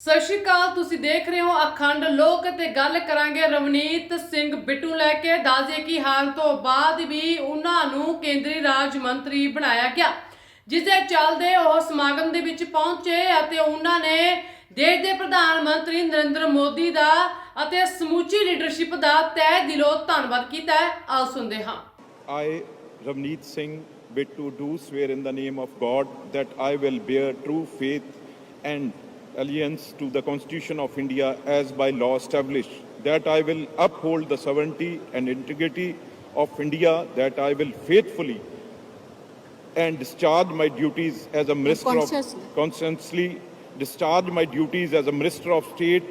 ਸਤਿ ਸ਼੍ਰੀ ਅਕਾਲ ਤੁਸੀਂ ਦੇਖ ਰਹੇ ਹੋ ਅਖੰਡ ਲੋਕ ਤੇ ਗੱਲ ਕਰਾਂਗੇ ਰਵਨੀਤ ਸਿੰਘ ਬਿੱਟੂ ਲੈ ਕੇ। ਦੱਸਦੇ ਕਿ ਹਾਲ ਤੋਂ ਬਾਅਦ ਵੀ ਉਹਨਾਂ ਨੂੰ ਕੇਂਦਰੀ ਰਾਜ ਮੰਤਰੀ ਬਣਾਇਆ ਗਿਆ ਜਿਸ ਦੇ ਚੱਲਦੇ ਉਹ ਸਮਾਗਮ ਦੇ ਵਿੱਚ ਪਹੁੰਚੇ ਅਤੇ ਉਹਨਾਂ ਨੇ ਦੇਸ਼ ਦੇ ਪ੍ਰਧਾਨ ਮੰਤਰੀ ਨਰਿੰਦਰ ਮੋਦੀ ਦਾ ਅਤੇ ਸਮੁੱਚੀ ਲੀਡਰਸ਼ਿਪ ਦਾ ਤਹਿ ਦਿਲੋਂ ਧੰਨਵਾਦ ਕੀਤਾ ਹੈ। ਆਓ ਸੁਣਦੇ ਹਾਂ। I, Ravneet Singh Bittu, do swear in the name of God that I will bear true faith and allegiance to the Constitution of India as by law established, that I will uphold the sovereignty and integrity of India, that I will faithfully and discharge my duties as a minister of Consciously. discharge my duties as a minister of state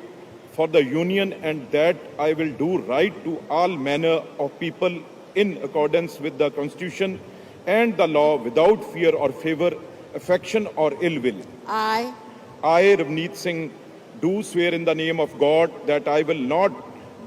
for the union and that I will do right to all manner of people in accordance with the constitution and the law without fear or favor affection or ill will I, I, Ravneet Singh, do swear in the name of God that I will not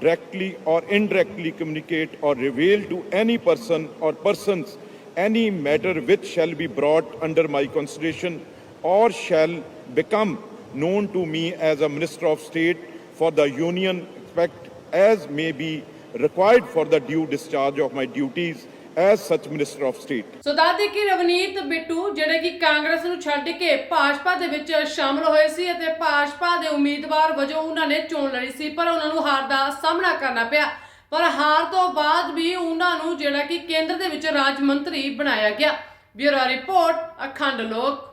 directly or indirectly communicate or reveal to any person or persons any matter which shall be brought under my consideration or shall become known to me as a Minister of State for the Union, expect as may be required for the due discharge of my duties as such Minister of State. ਸੋ ਦਾਦੀ ਕੀ ਰਵਨੀਤ ਬਿੱਟੂ, ਜਿਹੜੇ ਕਿ ਕਾਂਗਰਸ ਨੂੰ ਛੱਡ ਕੇ ਭਾਜਪਾ ਦੇ ਵਿੱਚ ਸ਼ਾਮਲ ਹੋਏ ਸੀ ਅਤੇ ਭਾਜਪਾ ਦੇ ਉਮੀਦਵਾਰ ਵਜੋਂ ਉਹਨਾਂ ਨੇ ਚੋਣ ਲੜੀ ਸੀ, ਪਰ ਉਹਨਾਂ ਨੂੰ ਹਾਰ ਦਾ ਸਾਹਮਣਾ ਕਰਨਾ ਪਿਆ। ਪਰ ਹਾਰ ਤੋਂ ਬਾਅਦ ਵੀ ਉਹਨਾਂ ਨੂੰ ਜਿਹੜਾ ਕਿ ਕੇਂਦਰ ਦੇ ਵਿੱਚ ਰਾਜ ਮੰਤਰੀ ਬਣਾਇਆ ਗਿਆ। ਬਿਊਰੋ ਰਿਪੋਰਟ, ਅਖੰਡ ਲੋਕ।